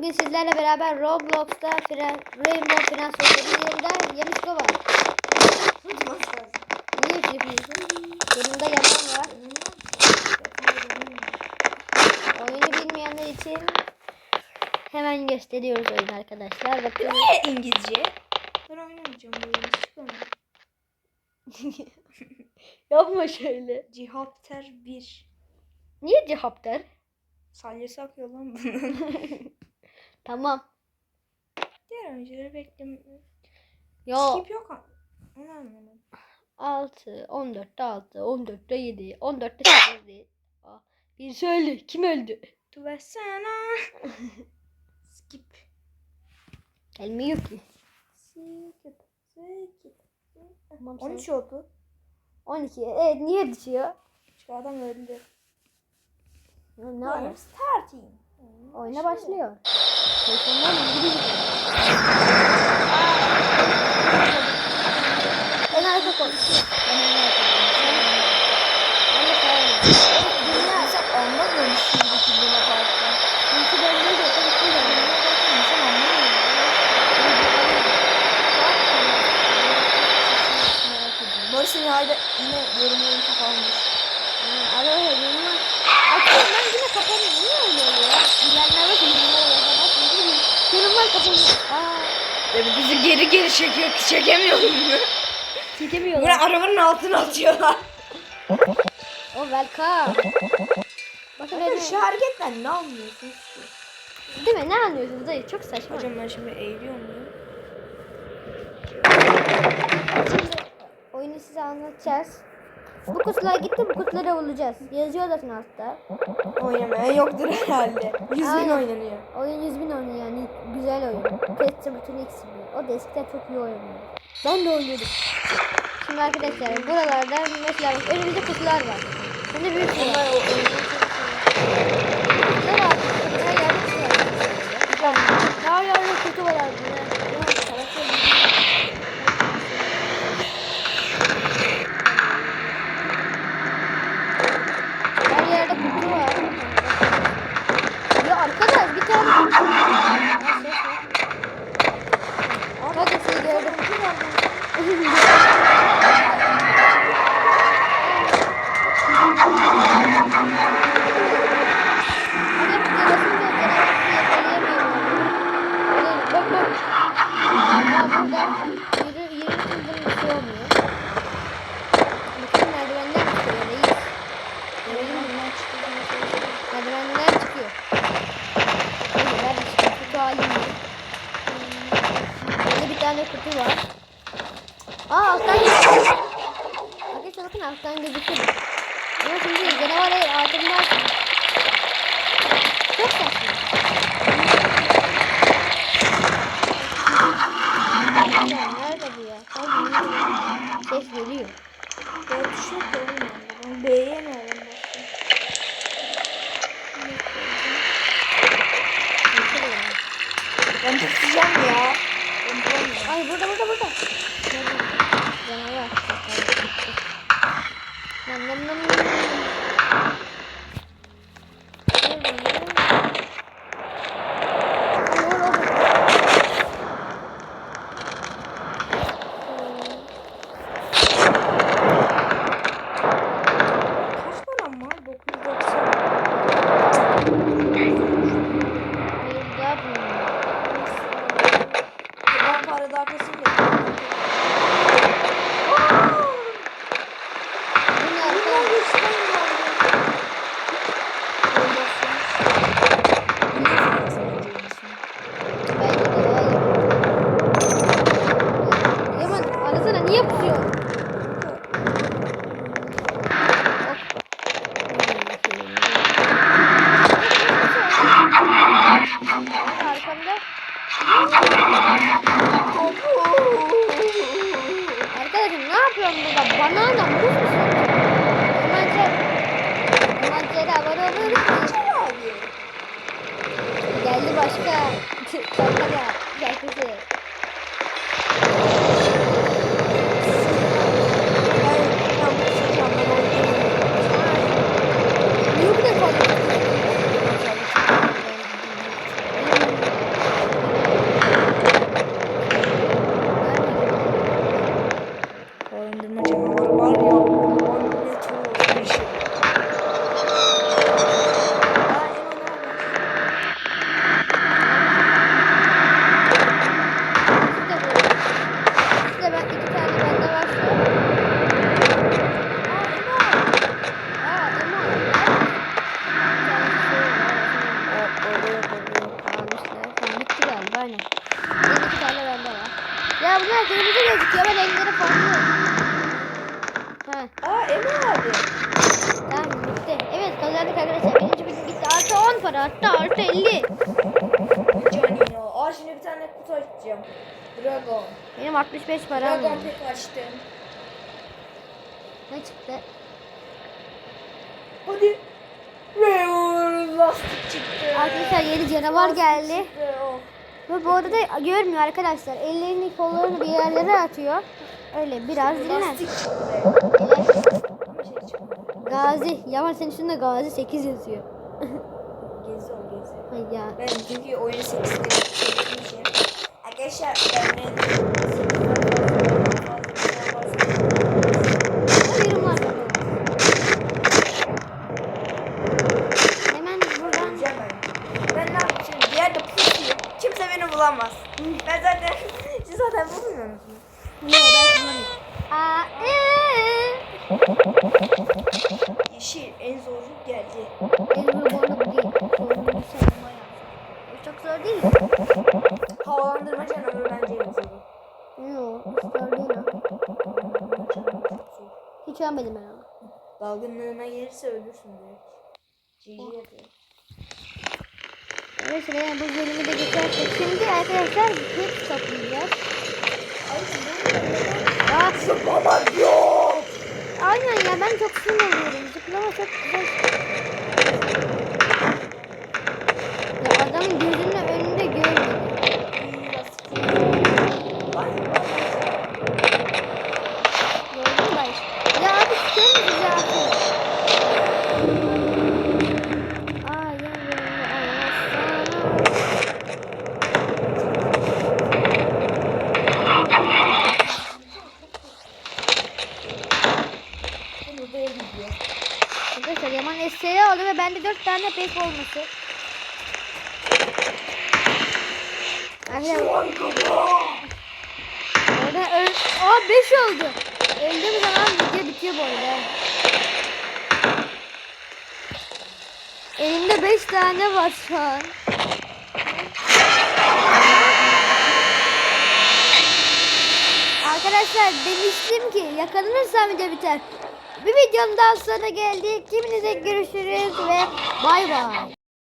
Bugün sizlerle beraber Roblox'ta Fren, Rainbow Friends oyununda Yanışko var. Niye üç yapıyorsun? Yanımda yalan var. Oyunu bilmeyenler için hemen gösteriyoruz oyunu arkadaşlar. Bakın. Niye İngilizce? Ben oynamayacağım bu oyunu. Yapma şöyle. Cihapter 1. Niye cevap der? Salyası akıyor lan bunun. Tamam. Diğer oyuncuları beklem. Yo Skip yok. Onu anlamadım. 6, 14'te 6, 14'te 7, 14'te 8 değil. Aa, Bir söyle kim öldü? Tu versene. Skip. Gelmiyor ki. Skip. Skip. Tamam, 13 oldu. 12. Evet niye düşüyor? Şu adam öldü. Ne var? Starting. Oyuna başlıyor. Telefondan ilgili. En arka koy. Ben en arka koyayım. Ben de sağ oynayayım. Dünya. Sen anlamıyorsun şimdi kilime parkta. Kimse döndüğü de tabii ki döndüğü. Sen anlamıyorsun. Merak ediyorum. Barış'ın yayda yine yorumlarını kapanmış. Ara öyle dünya. Açıyorum ben yine kapanıyor. Niye öyle oluyor? Bilenler var ki yorumlara yazamaz. Aa. Ya bizi geri geri çekiyor ki çekemiyor mu? Çekemiyorlar. Bunu arabanın altına atıyorlar. O welcome. Bakın Bakın öyle. şu hareketten ne anlıyorsunuz ki? Değil mi? Ne anlıyorsunuz dayı? Çok saçma. Hocam ben şimdi eğiliyor muyum? Şimdi oyunu size anlatacağız. Bu kutular gitti, bu kutuları bulacağız. Yazıyor zaten altta. Oynamaya yoktur herhalde. Yüz bin Aynen. oynanıyor. Oyun 100 bin oynuyor yani güzel oyun. Test bütün X O da eskiden çok iyi oynuyordu. Ben de oynuyordum. Şimdi arkadaşlar buralarda mesela önümüzde kutular var. Şimdi büyük kutular var. Kutular var. Her yerde kutu var. Her yerde kutu var abi. Ulan salak ya. Her yerde kutu var. Ya arkadaş bir tane kutu var. Hadi sizi gördüm. Hadi bir de basınca canavarı yakalayamıyorum. Öyle bak bak. Aa burada yürü yürü için bunun bir şey olmuyor. Bakın merdivenden çıkıyor reis. Gördün mü? Merdivenden çıkıyor. Neyse ben de çıkıyor. Kutu halim yok. Burada bir tane kutu var. Aa alttan gözüküyor. Arkadaşlar bakın alttan gözüküyor. Ama şimdi canavar altından çok saçma. Ya nerede bu ya? Ses geliyor. Ben düşüyor ki oğlum. Ben ya. Ben tutacağım ya. Ay burada burada burada. Canavar. Nam nam nam nam. Vur, vur, vur. Kaç param var? 990. Hayır yapmıyorum. Ben para daha kesinlikle. Bu ne arkadaş? Bence de ya. Yaman arasana niye pusuyorsun? Arkamda. Arkadaşım ne yapıyorsun burada? Banana muz musun? Hemen çek. Hemen çek abone unutmayın. Geldi başka. Başka da şarkısı. Niye bu kadar fazla? ya bunlar kırmızı gözüküyor ama renkleri farklı. Ha Aa Emre abi. tamam bitti. Evet kazandık arkadaşlar. Birinci bölüm bitti. Artı 10 para hatta artı 50. Canino. Aa şimdi bir tane kutu açacağım. Dragon. Benim 65 param var. Dragon pek açtım. Ne çıktı? Hadi. Ve lastik çıktı. Arkadaşlar yeni canavar Lastik geldi. çıktı, oh. Ve bu arada da görmüyor arkadaşlar. Ellerini kollarını bir yerlere atıyor. Öyle biraz dinlen. Şey. Gazi. Yaman senin üstünde Gazi 8 yazıyor. Gezi o gezi. Ay ya. Ben çünkü oyunu 8 kere çekmişim. Arkadaşlar ben var. Hemen buradan Ben ne şimdi? Bir yerde pusuyum. Kimse beni bulamaz. Ben zaten, siz zaten bulmuyor musunuz? ne ben. Aa, ee. Yeşil en zoru geldi. En zor Hiç ölmedim ben onu. Dalgınlığına gelirse ölürsün direkt. GG yapıyor. Evet sıraya bu bölümü de geçersek. Şimdi arkadaşlar hep toplayacağız. Aa, Zıplamak yok. aynen ya ben çok sinir oluyorum. Zıplama çok güzel. Ya adamın gözünün önünde görmedim. Gördün mü ben? Ya abi sen güzel Ay ya ya ya. Buraya gidiyor. Arkadaşlar Yaman eseyi aldı ve bende 4 tane pek olması. Orada öl... Aa 5 oldu. Öldüğüm zaman video bitiyor bu arada. Elimde 5 tane var şu an. Arkadaşlar demiştim ki yakalanırsam video biter. Bir videonun daha sonra geldik. Kiminize görüşürüz ve bay bay.